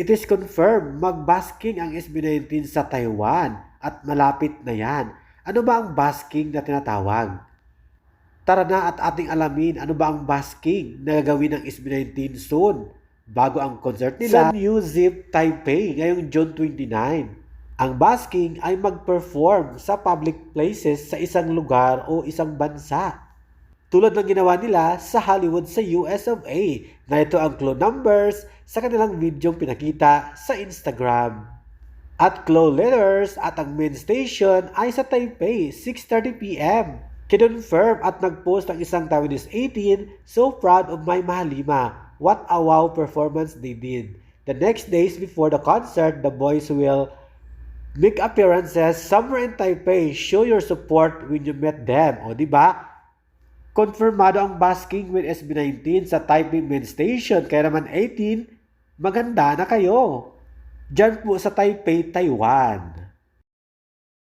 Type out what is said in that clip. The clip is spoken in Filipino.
It is confirmed magbasking ang SB19 sa Taiwan at malapit na yan. Ano ba ang basking na tinatawag? Tara na at ating alamin ano ba ang basking na gagawin ng SB19 soon bago ang concert nila sa New Zip Taipei ngayong June 29. Ang basking ay mag-perform sa public places sa isang lugar o isang bansa. Tulad ng ginawa nila sa Hollywood sa US of A na ito ang clue numbers sa kanilang videong pinakita sa Instagram. At clue letters at ang main station ay sa Taipei, 6.30pm. Kinonfirm at nag-post ang isang Taiwanese 18, so proud of my Mahalima. What a wow performance they did. The next days before the concert, the boys will make appearances somewhere in Taipei. Show your support when you met them. O, di ba? Konfirmado ang basking with SB19 sa Taipei Main Station. Kaya naman 18, maganda na kayo. Diyan po sa Taipei, Taiwan.